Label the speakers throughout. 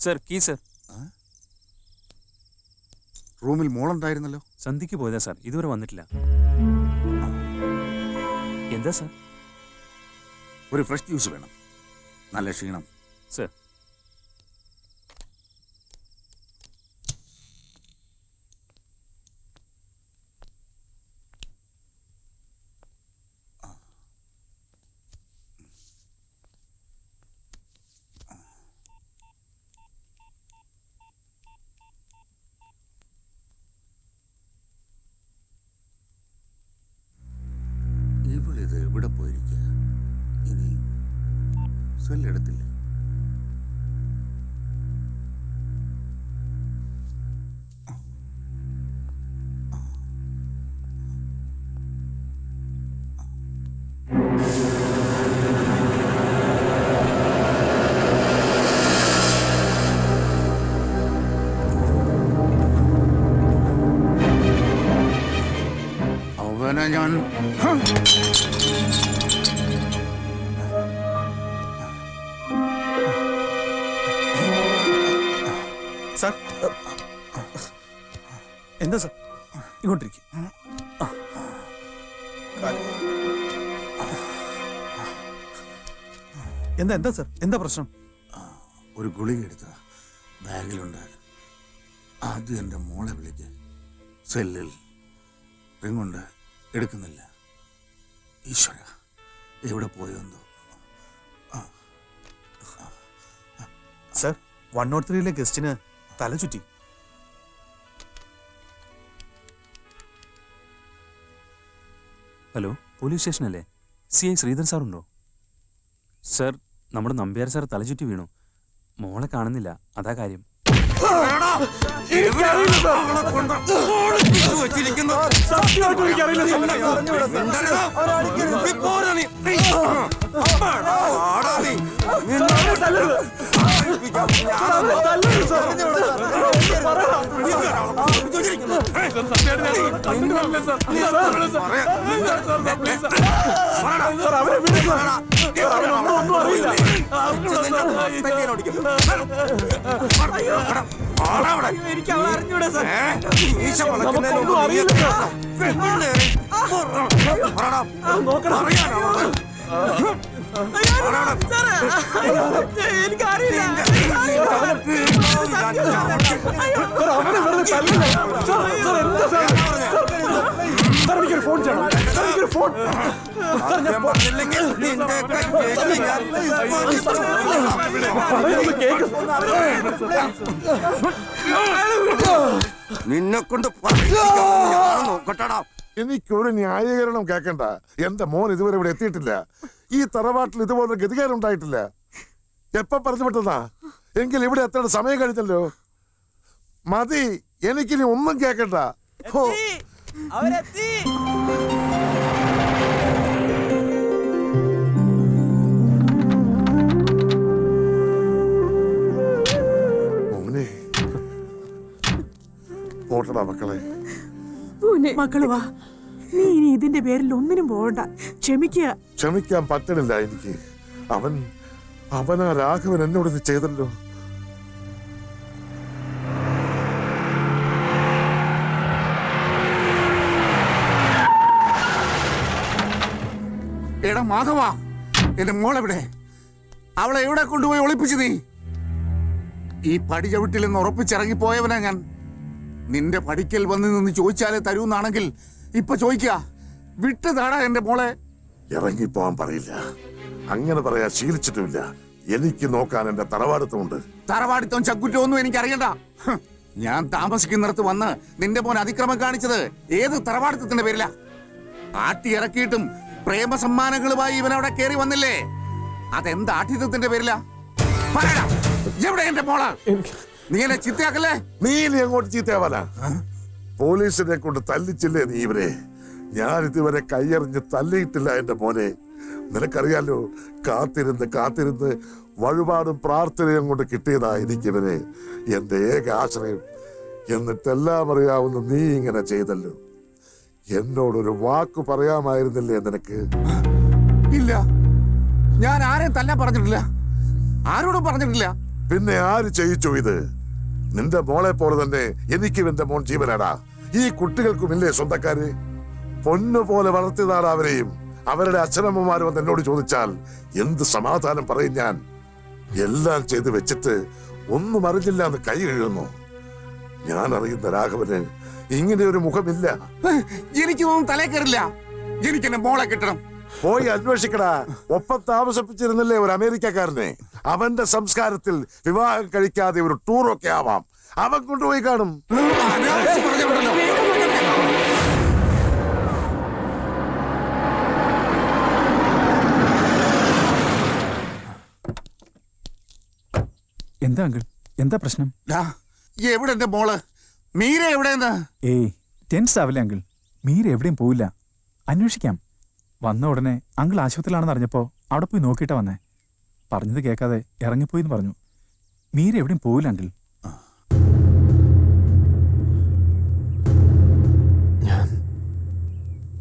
Speaker 1: Sir key sir.
Speaker 2: റൂമിൽ മോളുണ്ടായിരുന്നല്ലോ?
Speaker 1: സന്ധിക്ക് പോയതാ sir. ഇതുവരെ വന്നിട്ടില്ല. എന്താ സാർ?
Speaker 2: ഒരു ഫ്രഷ് ജ്യൂസ് വേണം. നല്ല ക്ഷീണം.
Speaker 1: സർ
Speaker 2: ഇവളിത് എവിടെ പോയിരിക്കുക ഇനി സെല്ലെടുത്തില്ലേ അവനെ ഞാൻ
Speaker 1: എന്താ സാർ? ഇങ്ങോട്ടിരിക്കും. എന്താ എന്താ സാർ? എന്താ പ്രശ്നം?
Speaker 2: ഒരു ഗുളിക എടുത്ത ബാഗിലുണ്ട്. ആദ്യം എന്റെ മോളെ വിളിക്ക്. സെല്ലിൽ റിങ്ങുണ്ട്. എടുക്കുന്നില്ല. ഈശ്വര എവിടെ പോയെന്തോ
Speaker 1: സാർ വൺ നോട്ട് ത്രീയിലെ ഗസ്റ്റിന് തല ചുറ്റി. ഹലോ പോലീസ് സ്റ്റേഷനല്ലേ? സി ഐ ശ്രീധർ സാർ ഉണ്ടോ സർ നമ്മുടെ നമ്പ്യാർ സാർ തലചുറ്റി വീണു. മോളെ കാണുന്നില്ല അതാ കാര്യം.
Speaker 3: വെച്ചിരിക്കുന്നു സത്യമായിട്ട് എനിക്കറിയില്ല അവരെ എനിക്ക് അവളെ അറിഞ്ഞൂടാ സാർ. എനിക്കറിയില്ല
Speaker 2: നിന്നെ കൊണ്ട് നോക്കട്ടടാ
Speaker 4: എനിക്കൊരു ന്യായീകരണം കേക്കണ്ട എന്റെ മോൻ ഇതുവരെ ഇവിടെ എത്തിയിട്ടില്ല ഈ തറവാട്ടിൽ ഇതുപോലെ ഗതികാരം ഉണ്ടായിട്ടില്ല എപ്പ പറഞ്ഞു വിട്ടതാ എങ്കിൽ ഇവിടെ എത്തേണ്ട സമയം കഴിഞ്ഞല്ലോ മതി എനിക്കിനി ഒന്നും കേക്കണ്ട
Speaker 3: അവരെത്തി
Speaker 4: പോട്ടടാ മക്കളെ.
Speaker 5: മക്കൾ വാ. നീ ഇനി ഇതിന്റെ പേരിൽ ഒന്നിനും പോകണ്ട. ക്ഷമിക്കുക.
Speaker 4: ക്ഷമിക്കാൻ പറ്റണില്ല എനിക്ക്. അവൻ അവനാ രാഘവൻ എന്നോട് ഇത് ചെയ്തല്ലോ.
Speaker 2: എടാ മാധവ എന്റെ മോളെവിടെ? അവളെ എവിടെ കൊണ്ടുപോയി ഒളിപ്പിച്ചു നീ? ഈ പടി ചവിട്ടിൽ നിന്ന് ഉറപ്പിച്ചിറങ്ങിപ്പോയവനാ ഞാൻ. നിന്റെ പഠിക്കൽ വന്ന് നിന്ന് ചോദിച്ചാലേ തരൂന്നാണെങ്കിൽ ഇപ്പൊ ചോദിക്ക. വിട്ടു താടാ എന്റെ മോളെ.
Speaker 4: ഇറങ്ങിപ്പോവാൻ പറയില്ല. അങ്ങനെ പറയാ ശീലിച്ചിട്ടുമില്ല. എനിക്ക് നോക്കാൻ എന്റെ തറവാടിത്തമുണ്ട്.
Speaker 2: തറവാടിത്തം ചക്കുറ്റോ ഒന്നും എനിക്ക് അറിയണ്ട ഞാൻ താമസിക്കുന്നിടത്ത് വന്ന് നിന്റെ മോൻ അതിക്രമം കാണിച്ചത് ഏത് തറവാടിത്തത്തിന്റെ പേരില? ആട്ടി ഇറക്കിയിട്ടും പ്രേമ സമ്മാനങ്ങളുമായി ഇവൻ അവിടെ കയറി വന്നില്ലേ? അതെന്ത് ആഠ്യത്വത്തിന്റെ പേരില? പറയടാ എവിടെ എന്റെ മോൾ? നീ എന്നെ ചീത്തയാക്കല്ലേ?
Speaker 4: നീ ഇനി അങ്ങോട്ട് ചീത്തയാവാനാ? പോലീസിനെ കൊണ്ട് തല്ലിച്ചില്ലേ നീ ഇവരെ? ഞാൻ ഇതുവരെ കൈയറിഞ്ഞ് തല്ലിയിട്ടില്ല എന്റെ മോനെ. നിനക്കറിയാലോ കാത്തിരുന്ന് കാത്തിരുന്ന് വഴിപാടും പ്രാർത്ഥനയും കൊണ്ട് കിട്ടിയതാ എനിക്കിവനെ എന്റെ ഏക ആശ്രയം. എന്നിട്ടെല്ലാം അറിയാവുന്ന നീ ഇങ്ങനെ ചെയ്തല്ലോ. എന്നോടൊരു വാക്ക് പറയാമായിരുന്നില്ലേ നിനക്ക്?
Speaker 2: ഇല്ല. ഞാൻ ആരെയും തല്ലാൻ പറഞ്ഞിട്ടില്ല. ആരോടും പറഞ്ഞിട്ടില്ല.
Speaker 4: പിന്നെ ആര് ചെയ്യിച്ചു ഇത്? നിന്റെ മോളെ പോലെ തന്നെ എനിക്കും എന്റെ മോൻ ജീവനാടാ. ഈ കുട്ടികൾക്കും ഇല്ലേ സ്വന്തക്കാര്? പൊന്നു പോലെ വളർത്തിയതാണ് അവരെയും. അവരുടെ അച്ഛനമ്മമാരും വന്ന് എന്നോട് ചോദിച്ചാൽ എന്ത് സമാധാനം പറയും ഞാൻ? എല്ലാം ചെയ്ത് വെച്ചിട്ട് ഒന്നും അറിഞ്ഞില്ല എന്ന് കൈ കഴുകുന്നു. ഞാൻ അറിയുന്ന രാഘവന് ഇങ്ങനെ ഒരു മുഖമില്ല.
Speaker 2: എനിക്കൊന്നും തലേ കയറില്ല. എനിക്ക് എന്റെ മോളെ കിട്ടണം.
Speaker 4: പോയി അന്വേഷിക്കടാ. ഒപ്പം താമസിപ്പിച്ചിരുന്നില്ലേ ഒരു അമേരിക്കക്കാരനെ? അവന്റെ സംസ്കാരത്തിൽ വിവാഹം കഴിക്കാതെ ഒരു ടൂറൊക്കെ ആവാം. അവൻ കൊണ്ടുപോയി കാണും.
Speaker 1: എന്താ അങ്കിൾ? എന്താ പ്രശ്നം?
Speaker 2: എവിടെ എന്റെ മോൾ? മീര എവിടെയെന്ന്?
Speaker 1: ഏയ് ടെൻസ് ആവില്ല അങ്കിൾ. മീര എവിടെയും പോവില്ല. അന്വേഷിക്കാം. വന്ന ഉടനെ അങ്കിൾ ആശുപത്രിയിലാണെന്ന് അറിഞ്ഞപ്പോൾ അവിടെ പോയി നോക്കിയിട്ടാ വന്നേ. പറഞ്ഞത് കേൾക്കാതെ ഇറങ്ങിപ്പോയി എന്ന് പറഞ്ഞു. മീര എവിടെയും പോവില്ല അങ്കിൾ.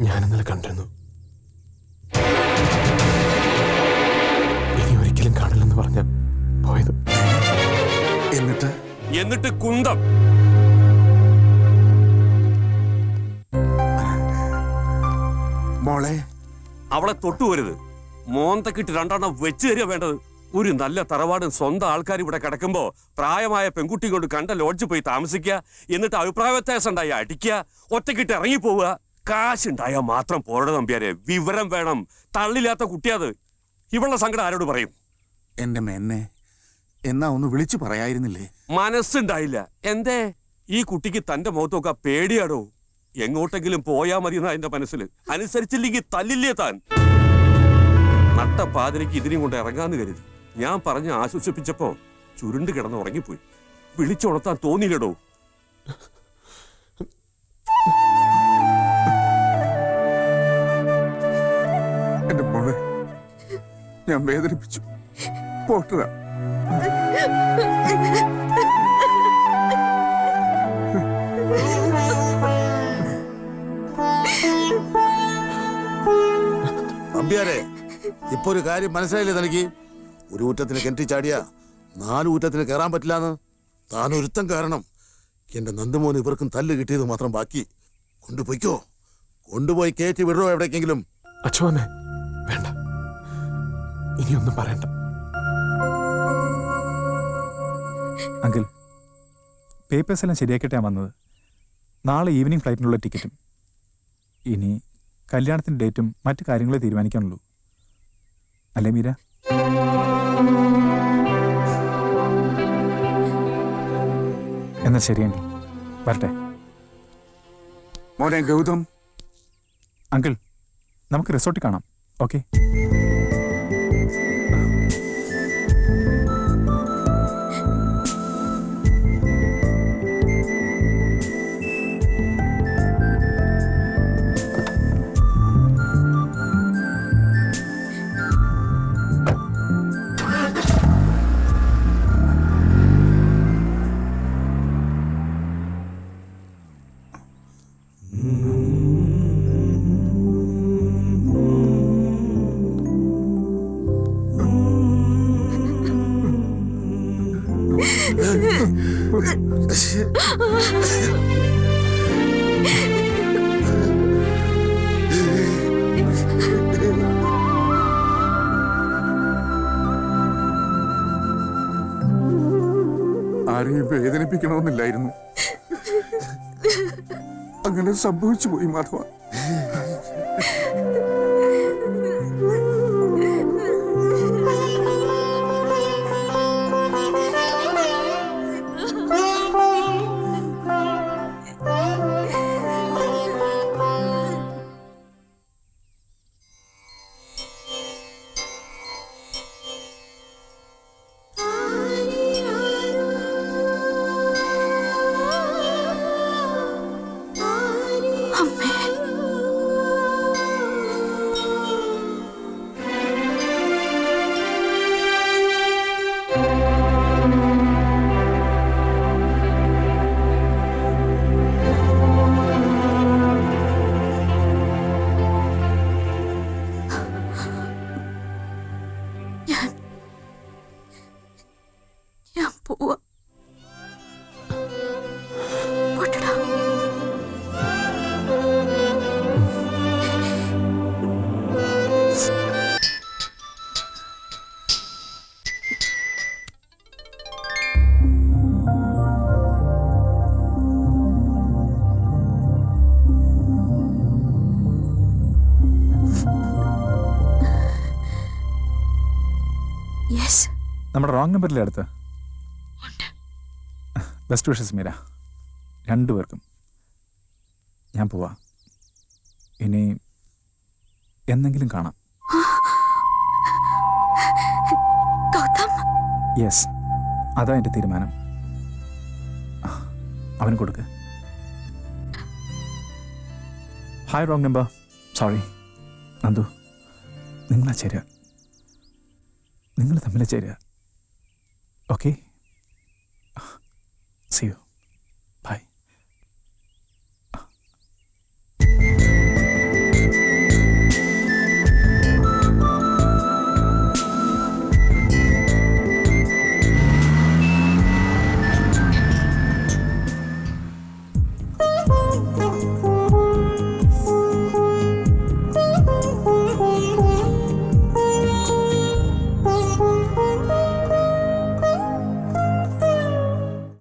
Speaker 6: ഞാൻ ഇന്നലെ കണ്ടിരുന്നു. ഇനി ഒരിക്കലും കാണില്ലെന്ന് പറഞ്ഞ പോയത്.
Speaker 2: എന്നിട്ട്?
Speaker 7: എന്നിട്ട് കുന്തം. അവളെ തൊട്ടുവരുത് മോന്തക്കിട്ട് രണ്ടെണ്ണം വെച്ച് തരിക വേണ്ടത്. ഒരു നല്ല തറവാടും സ്വന്തം ആൾക്കാർ ഇവിടെ കിടക്കുമ്പോ പ്രായമായ പെൺകുട്ടി കൊണ്ട് കണ്ട ലോഡ്ജിൽ പോയി താമസിക്കുക എന്നിട്ട് അഭിപ്രായ വ്യത്യാസം ഉണ്ടായി അടിക്കുക ഒറ്റക്കിട്ട് ഇറങ്ങിപ്പോവുക കാശുണ്ടായാൽ മാത്രം പോരട നമ്പ്യാരെ. വിവരം വേണം. തള്ളില്ലാത്ത കുട്ടിയത്. ഇവളുടെ സങ്കടം ആരോട് പറയും?
Speaker 2: എന്റെ മെന്നെ എന്നാ ഒന്ന് വിളിച്ചു പറയായിരുന്നില്ലേ?
Speaker 7: മനസ്സുണ്ടായില്ല. എന്തേ? ഈ കുട്ടിക്ക് തന്റെ മുഖത്തൊക്കെ പേടിയാടോ? എങ്ങോട്ടെങ്കിലും പോയാ മതി എന്നാ എന്റെ മനസ്സിൽ അനുസരിച്ചില്ലെങ്കിൽ തല്ലില്ലേ താൻ? നട്ട പാതിരയ്ക്ക് ഇതിനെയും കൊണ്ട് ഇറങ്ങാന്ന് കരുതി. ഞാൻ പറഞ്ഞ് ആശ്വസിപ്പിച്ചപ്പോ ചുരുണ്ട് കിടന്ന് ഉറങ്ങിപ്പോയി. വിളിച്ചുണർത്താൻ തോന്നിയില്ലടോ.
Speaker 2: എന്റെ മോളെ ഞാൻ വേദനിപ്പിച്ചു. പോട്ടതാ
Speaker 8: നമ്പ്യാരെ ഇപ്പൊ ഒരു കാര്യം മനസ്സിലായില്ലേ തനിക്ക്? ഒരു ഊറ്റത്തിന് കിണറ്റി ചാടിയ നാല് ഊറ്റത്തിന് കയറാൻ പറ്റില്ലാന്ന്. താൻ ഒരുത്തം കാരണം. എന്റെ നന്ദമോന് ഇവർക്കും തല്ല് കിട്ടിയത് മാത്രം ബാക്കി. കൊണ്ടുപോയിക്കോ. കൊണ്ടുപോയി കയറ്റി വിടറോ എവിടേക്കെങ്കിലും?
Speaker 6: അച്ഛനെ വേണ്ട. ഇനിയൊന്നും പറയണ്ട.
Speaker 1: അങ്കിൾ പേപ്പേഴ്സ് എല്ലാം ശരിയാക്കിയിട്ടാണ് വന്നത്. നാളെ ഈവനിങ് ഫ്ലൈറ്റിനുള്ള ടിക്കറ്റും ഇനി കല്യാണത്തിന്റെ ഡേറ്റും മറ്റു കാര്യങ്ങളെ തീരുമാനിക്കാനുള്ളൂ. അല്ലേ മീര? എന്നാൽ ശരിയെങ്കിൽ. വരട്ടെ.
Speaker 2: മോനെ ഗൗതം.
Speaker 1: അങ്കിൾ നമുക്ക് റിസോർട്ടിൽ കാണാം. ഓക്കെ?
Speaker 2: ആരെയും വേദനിപ്പിക്കണമെന്നില്ലായിരുന്നു. അങ്ങനെ സംഭവിച്ചു പോയി മാധവ.
Speaker 9: യെസ്
Speaker 1: നമ്മുടെ റോങ് നമ്പറിലെ അടുത്ത്? Best wishes Meera. രണ്ടുപേർക്കും. ഞാൻ പോവാ. ഇനി എന്തെങ്കിലും കാണാം.
Speaker 9: ഗൗതം?
Speaker 1: യെസ് അതാ എന്റെ തീരുമാനം. അവന് കൊടുക്ക്. Hi wrong number sorry Nandu നിങ്ങളാ ചേരുക. നിങ്ങൾ തമ്മിൽ ചേരുക. ഓക്കെ? സി